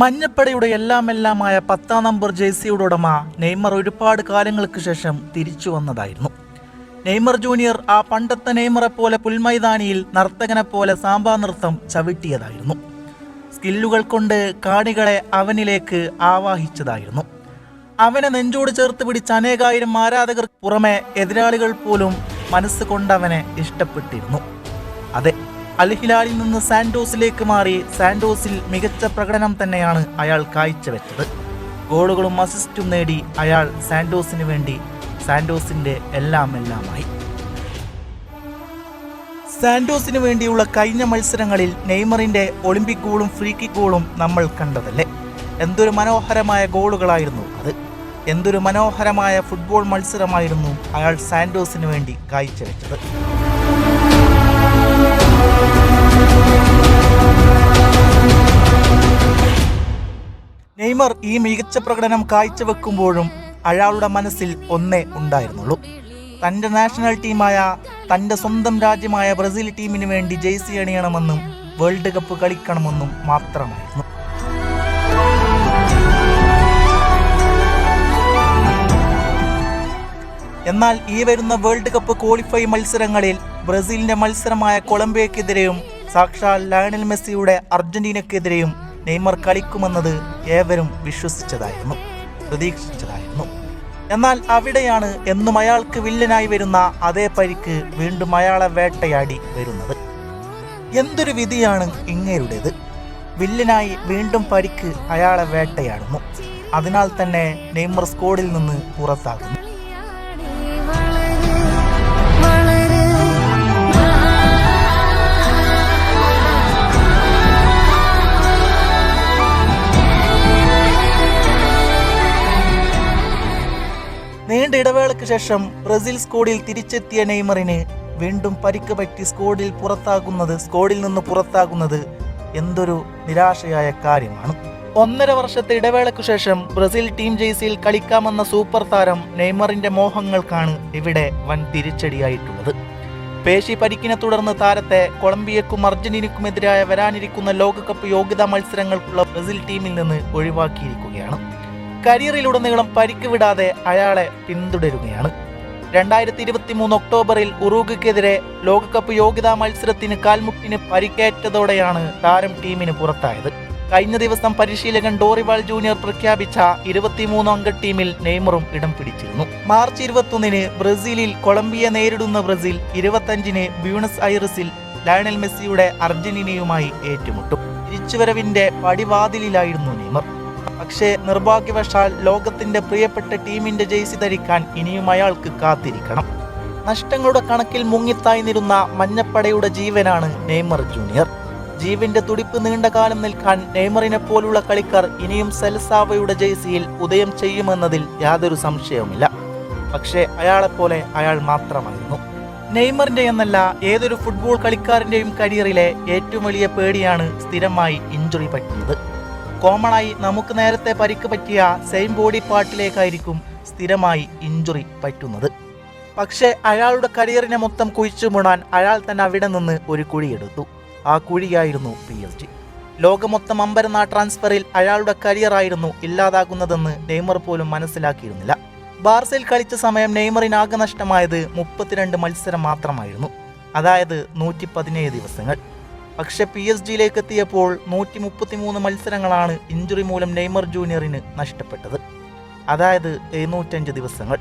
മഞ്ഞപ്പടയുടെ എല്ലാം എല്ലാമായ പത്താം നമ്പർ ജേഴ്സിയുടെ ഉടമ നെയ്മർ ഒരുപാട് കാലങ്ങൾക്ക് ശേഷം തിരിച്ചു വന്നതായിരുന്നു. നെയ്മർ ജൂനിയർ ആ പണ്ടത്തെ നെയ്മറെ പോലെ പുൽമൈതാനിയിൽ നർത്തകനെ പോലെ സാമ്പാ നൃത്തം ചവിട്ടിയതായിരുന്നു. സ്കില്ലുകൾ കൊണ്ട് കാണികളെ അവനിലേക്ക് ആവാഹിച്ചതായിരുന്നു. അവനെ നെഞ്ചോട് ചേർത്ത് പിടിച്ച അനേകായിരം ആരാധകർ പുറമെ എതിരാളികൾ പോലും മനസ്സ് കൊണ്ടവനെ ഇഷ്ടപ്പെട്ടിരുന്നു. അതെ അൽഹിലാലിൽ നിന്ന് സാന്റോസിലേക്ക് മാറി സാന്റോസിൽ മികച്ച പ്രകടനം തന്നെയാണ് അയാൾ കാഴ്ചവെച്ചത്. ഗോളുകളും അസിസ്റ്റും നേടി അയാൾ സാന്റോസിന് വേണ്ടി സാന്റോസിന്റെ എല്ലാം എല്ലാമായി സാന്റോസിന് വേണ്ടിയുള്ള കഴിഞ്ഞ മത്സരങ്ങളിൽ നെയ്മറിന്റെ ഒളിമ്പിക് ഗോളും ഫ്രീ കിക്ക് ഗോളും നമ്മൾ കണ്ടതല്ലേ? എന്തൊരു മനോഹരമായ ഗോളുകളായിരുന്നു അത്. എന്തൊരു മനോഹരമായ ഫുട്ബോൾ മത്സരമായിരുന്നു അയാൾ സാന്റോസിന് വേണ്ടി കാഴ്ചവെച്ചത്. നെയ്മർ ഈ മികച്ച പ്രകടനം കാഴ്ചവെക്കുമ്പോഴും അയാളുടെ മനസ്സിൽ ഒന്നേ ഉണ്ടായിരുന്നുള്ളൂ. തന്റെ നാഷണൽ ടീമായ തന്റെ സ്വന്തം രാജ്യമായ ബ്രസീൽ ടീമിന് വേണ്ടി ജേഴ്സി അണിയണമെന്നും വേൾഡ് കപ്പ് കളിക്കണമെന്നും മാത്രമായിരുന്നു. എന്നാൽ ഈ വരുന്ന വേൾഡ് കപ്പ് ക്വാളിഫൈ മത്സരങ്ങളിൽ ബ്രസീലിന്റെ മത്സരമായ കൊളംബിയക്കെതിരെയും സാക്ഷാൽ ലയണൽ മെസ്സിയുടെ അർജന്റീനക്കെതിരെയും നെയ്മർ കളിക്കുമെന്നത് ഏവരും വിശ്വസിച്ചതായിരുന്നു പ്രതീക്ഷിച്ചതായിരുന്നു. എന്നാൽ അവിടെയാണ് എന്നും അയാൾക്ക് വില്ലനായി വരുന്ന അതേ പരിക്ക് വീണ്ടും അയാളെ വേട്ടയാടി വരുന്നത്. എന്തൊരു വിധിയാണ് ഇങ്ങേരുടേത്? വില്ലനായി വീണ്ടും പരിക്ക് അയാളെ വേട്ടയാടുന്നു. അതിനാൽ തന്നെ നെയ്മർ സ്കോഡിൽ നിന്ന് പുറത്താകുന്നു. നീണ്ട ഇടവേളയ്ക്ക് ശേഷം ബ്രസീൽ സ്കോഡിൽ തിരിച്ചെത്തിയ നെയ്മറിന് വീണ്ടും പരിക്ക് പറ്റി സ്കോഡിൽ പുറത്താകുന്നത് സ്കോഡിൽ നിന്ന് പുറത്താകുന്നത് എന്തൊരു നിരാശയായ കാര്യമാണ്. ഒന്നര വർഷത്തെ ഇടവേളയ്ക്കു ശേഷം ബ്രസീൽ ടീം ജേഴ്സിയിൽ കളിക്കാമെന്ന സൂപ്പർ താരം നെയ്മറിന്റെ മോഹങ്ങൾക്കാണ് ഇവിടെ വൻ തിരിച്ചടിയായിട്ടുള്ളത്. പേശി പരിക്കിനെ തുടർന്ന് താരത്തെ കൊളംബിയക്കും അർജന്റീനക്കുമെതിരായ വരാനിരിക്കുന്ന ലോകകപ്പ് യോഗ്യതാ മത്സരങ്ങൾക്കുള്ള ബ്രസീൽ ടീമിൽ നിന്ന് ഒഴിവാക്കിയിരിക്കുകയാണ്. കരിയറിലുടനീളം പരിക്ക് വിടാതെ അയാളെ പിന്തുടരുകയാണ്. രണ്ടായിരത്തി ഇരുപത്തി മൂന്ന് ഒക്ടോബറിൽ ഉറുഗയ്ക്കെതിരെ ലോകകപ്പ് യോഗ്യതാ മത്സരത്തിന് കാൽമുട്ടിന് പരിക്കേറ്റതോടെയാണ് താരം ടീമിന് പുറത്തായത്. കഴിഞ്ഞ ദിവസം പരിശീലകൻ ഡോറിവാൾ ജൂനിയർ പ്രഖ്യാപിച്ച ഇരുപത്തിമൂന്ന് അംഗ ടീമിൽ നെയ്മറും ഇടം പിടിച്ചിരുന്നു. മാർച്ച് ഇരുപത്തൊന്നിന് ബ്രസീലിൽ കൊളംബിയ നേരിടുന്ന ബ്രസീൽ ഇരുപത്തഞ്ചിന് ബ്യൂണസ് ഐറിസിൽ ലയണൽ മെസ്സിയുടെ അർജന്റീനയുമായി ഏറ്റുമുട്ടും. തിരിച്ചുവരവിന്റെ പടിവാതിലിലായിരുന്നു നെയ്മർ. പക്ഷേ നിർഭാഗ്യവശാൽ ലോകത്തിന്റെ പ്രിയപ്പെട്ട ടീമിന്റെ ജേഴ്സി ധരിക്കാൻ ഇനിയും അയാൾക്ക് കാത്തിരിക്കണം. നഷ്ടങ്ങളുടെ കണക്കിൽ മുങ്ങിത്തായ്ന്നിരുന്ന മഞ്ഞപ്പടയുടെ ജീവനാണ് നെയ്മർ ജൂനിയർ. ജീവന്റെ തുടിപ്പ് നീണ്ട കാലം നിൽക്കാൻ നെയ്മറിനെ പോലുള്ള കളിക്കാർ ഇനിയും സെൽസാവയുടെ ജേഴ്സിയിൽ ഉദയം ചെയ്യുമെന്നതിൽ യാതൊരു സംശയവുമില്ല. പക്ഷേ അയാളെപ്പോലെ അയാൾ മാത്രമായിരുന്നു. നെയ്മറിന്റെ എന്നല്ല ഏതൊരു ഫുട്ബോൾ കളിക്കാരന്റെയും കരിയറിലെ ഏറ്റവും വലിയ പേടിയാണ് സ്ഥിരമായി ഇഞ്ചുറി പറ്റുന്നത് കോമണായി നമുക്ക് നേരത്തെ പരിക്ക് പറ്റിയ സെയിം ബോഡി പാർട്ടിലേക്കായിരിക്കും സ്ഥിരമായി ഇഞ്ചുറി പറ്റുന്നത്. പക്ഷേ അയാളുടെ കരിയറിനെ മൊത്തം കുഴിച്ചു മൂടാൻ അയാൾ തന്നെ അവിടെ നിന്ന് ഒരു കുഴിയെടുത്തു ആ കുഴിയായിരുന്നു പി എസ് ജി. ലോകമൊത്തം അമ്പരന്ന ട്രാൻസ്ഫറിൽ അയാളുടെ കരിയറായിരുന്നു ഇല്ലാതാകുന്നതെന്ന് നെയ്മർ പോലും മനസ്സിലാക്കിയിരുന്നില്ല. ബാർസയിൽ കളിച്ച സമയം നെയ്മറിന് ആകെ നഷ്ടമായത് മുപ്പത്തിരണ്ട് മത്സരം മാത്രമായിരുന്നു. അതായത് നൂറ്റി ദിവസങ്ങൾ. പക്ഷെ പി എസ് ജിയിലേക്ക് എത്തിയപ്പോൾ നൂറ്റി മുപ്പത്തിമൂന്ന് മത്സരങ്ങളാണ് ഇഞ്ചുറി മൂലം നെയ്മർ ജൂനിയറിന് നഷ്ടപ്പെട്ടത്. അതായത് എഴുന്നൂറ്റഞ്ച് ദിവസങ്ങൾ.